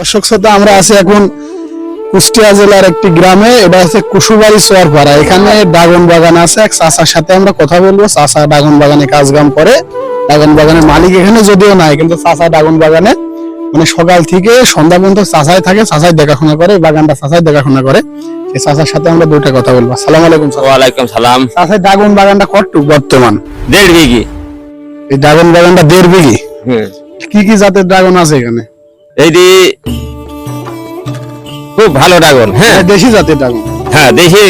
দর্শক শ্রোতা আমরা আছি এখন কুষ্টিয়া জেলার একটি গ্রামে। এটা হচ্ছে কুশুবাড়ি সোয়ারপাড়া। এখানে ড্রাগন বাগান আছে এক চাচার সাথে আমরা কথা বলব। চাচা ড্রাগন বাগানে কাজ কাম করে। ড্রাগন বাগানের মালিক এখানে যদিও নাই কিন্তু চাচা ড্রাগন বাগানে মানে সকাল থেকে সন্ধ্যা পর্যন্ত চাচাই থাকে চাচাই দেখাশোনা করে বাগানটা চাচাই দেখাশোনা করে। এই চাচার সাথে আমরা দুইটা কথা বলব। সালাম আলাইকুম ওয়ালাইকুম সালাম। চাচা ড্রাগন বাগানটা কতটুক বর্তমান? দেড় বিঘি। এই ড্রাগন বাগানটা দেড় বিঘি? কি কি জাতের ড্রাগন আছে এখানে? এইটি খুব ভালো ড্রাগন হ্যাঁ? দেশি জাতের ড্রাগন। হ্যাঁ দেখি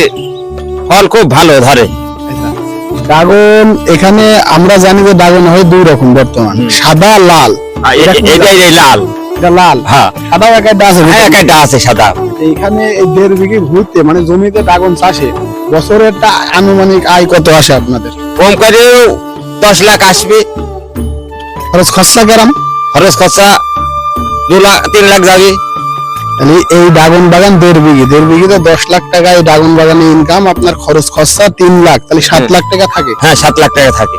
ফল খুব ভালো ধরে। ড্রাগন এখানে আমরা জানি যে ড্রাগন হয় দুই রকম বর্তমান সাদা লাল। এটাই লাল। এটা লাল। হ্যাঁ। একটা আছে হ্যাঁ একটা আছে সাদা। এইখানে এই দেড় বিঘি মানে জমিতে ড্রাগন চাষে বছরে একটা আনুমানিক আয় কত আসে আপনাদের? কম করেও দশ লাখ আসবে। খরচ খরচা কেরাম? খরচ খরচা দু লাখ তিন লাখ যাবে তাহলে এই ড্রাগন বাগান দেড় বিঘি দেড় বিঘিতে দশ লাখ টাকা এই ড্রাগন বাগানে ইনকাম আপনার খরচ খরচা তিন লাখ তাহলে সাত লাখ টাকা থাকে। হ্যাঁ সাত লাখ টাকা থাকে।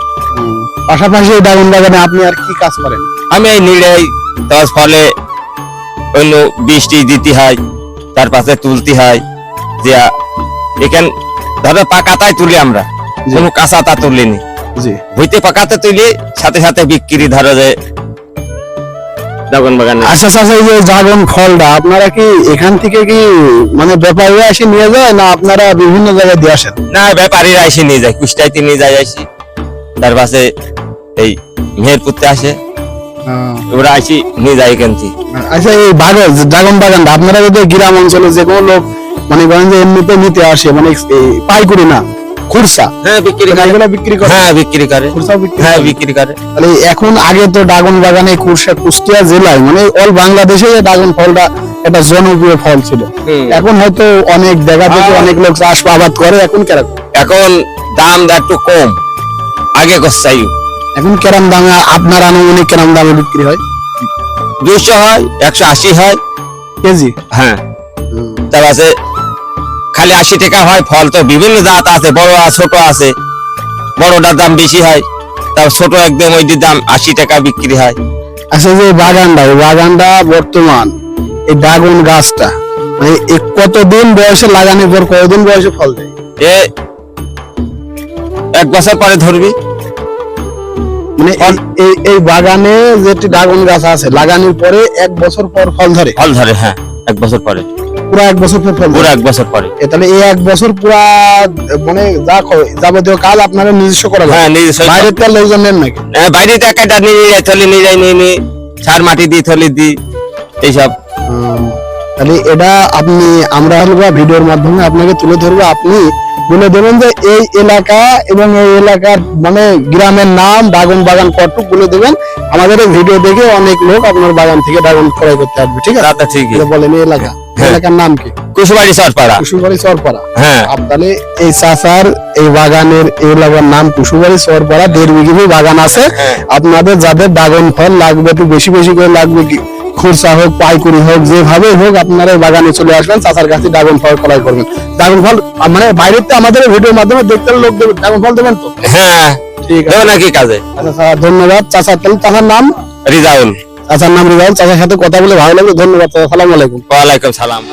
পাশাপাশি এই ড্রাগন বাগানে আপনি আর কি কাজ করেন? আমি এই নিড়াই তার ফলে অন্য বৃষ্টি দিতে হয় তার পাশে তুলতে হয় যে এখান ধরো পাকাতায় তুলি আমরা। কোনো কাঁচাতা তুলিনি। জি। ভুইতে পাকাতে তুলি সাথে সাথে বিক্রি ধরো যে ড্রাগন বাগানে। আচ্ছা আচ্ছা এই যে ড্রাগন ফলটা আপনারা কি এখান থেকে কি মানে ব্যাপারীরা এসে নিয়ে যায় না আপনারা বিভিন্ন জায়গায় দিয়ে আসেন? না ব্যাপারীরা এসে নিয়ে যায় কুষ্টাইতে নিয়ে যায় আসি। তার পাশে এই মেহেরপুরতে আসে। ওরা আসি নিয়ে যায় এখান থেকে। আচ্ছা এই বাগান ড্রাগন বাগানটা আপনারা যদি গ্রাম অঞ্চলে যে কোনো লোক মানে করেন যে এমনিতে নিতে আসে মানে পাইকুরি না খুরসা। হ্যাঁ বিক্রি করে। এগুলো বিক্রি করে। হ্যাঁ বিক্রি করে। বিক্রি হ্যাঁ বিক্রি করে। তাহলে এখন আগে তো ড্রাগন বাগানে কুরসা কুষ্টিয়া জেলায় মানে অল বাংলাদেশে ড্রাগন ফলটা একটা জনপ্রিয় ফল ছিল। এখন হয়তো অনেক জায়গা থেকে অনেক লোক চাষ আবাদ করে এখন কেরকম এখন দাম একটু কম। আগে গোসাই এখন কেরাম দামে আপনার আনুমানিক কেরাম দামে বিক্রি হয়? দুশো হয় একশো আশি হয়। কেজি? হ্যাঁ। তার আছে খালি আশি টাকা হয় ফল তো বিভিন্ন জাত আছে বড় আর ছোট আছে। বড়টার দাম বেশি হয় তার ছোট একদম ওইটির দাম আশি টাকা বিক্রি হয়। আচ্ছা যে বাগানটা এই বাগানটা বর্তমান এই ড্রাগন গাছটা মানে কতদিন বয়সে লাগানোর পর কতদিন বয়সে ফল দেয়? এ এক বছর পরে ধরবি। মানে এই- এই এই বাগানে যেটি ড্রাগন গাছ আছে লাগানোর পরে এক বছর পর ফল ধরে? ফল ধরে হ্যাঁ এক বছর পরে। পুরো এক বছর পর পুরো এক বছর পরে। তাহলে এই এক বছর পুরা মানে যা যাবতীয় কাজ আপনারা নিজস্ব করা হ্যাঁ নিজস্ব। বাইরের তেল লোকজন নেন নাকি? হ্যাঁ, বাইরে তো একটা নিয়ে যায় থলি নিয়ে যায় নিয়ে নিয়ে। সার মাটি দিই থলি দিই এইসব। তাহলে এটা আপনি আমরা হলো ভিডিওর মাধ্যমে আপনাকে তুলে ধরবো। আপনি বলে দেবেন যে এই এলাকা এবং এই এলাকার মানে গ্রামের নাম ড্রাগন বাগান কটুক বলে দেবেন। আমাদের ভিডিও দেখে অনেক লোক আপনার বাগান থেকে ড্রাগন ক্রয় করতে আসবে ঠিক আছে? রাতে ঠিকই। এটা বলেন এই এলাকা। এলাকার নাম কি? কুশুবাড়ি চরপাড়া। হ্যাঁ। তাহলে এই এই বাগানের এই এলাকার নাম চরপাড়া দেড় বিঘি বাগান আছে। হ্যাঁ। আপনাদের যাদের ড্রাগন ফল লাগবে একটু বেশি বেশি করে লাগবে কি খুরসা হোক পাইকুরি হোক যেভাবে হোক আপনারা বাগানে চলে আসবেন চাচার কাছে ড্রাগন ফল ক্রয় করবেন। ড্রাগন ফল মানে বাইরের তো আমাদের ভিডিওর মাধ্যমে দেখতে লোক দেবেন ড্রাগন ফল দেবেন তো? হ্যাঁ। ঠিক আছে। নাকি কাজে? আচ্ছা ধন্যবাদ। চাচার তাহলে চাচার নাম? রিজাউল। চাচার নাম রিজাল চাচার সাথে কথা বলে ভালো লাগল ধন্যবাদ সালাম আলাইকুম। ওয়ালাইকুম সালাম।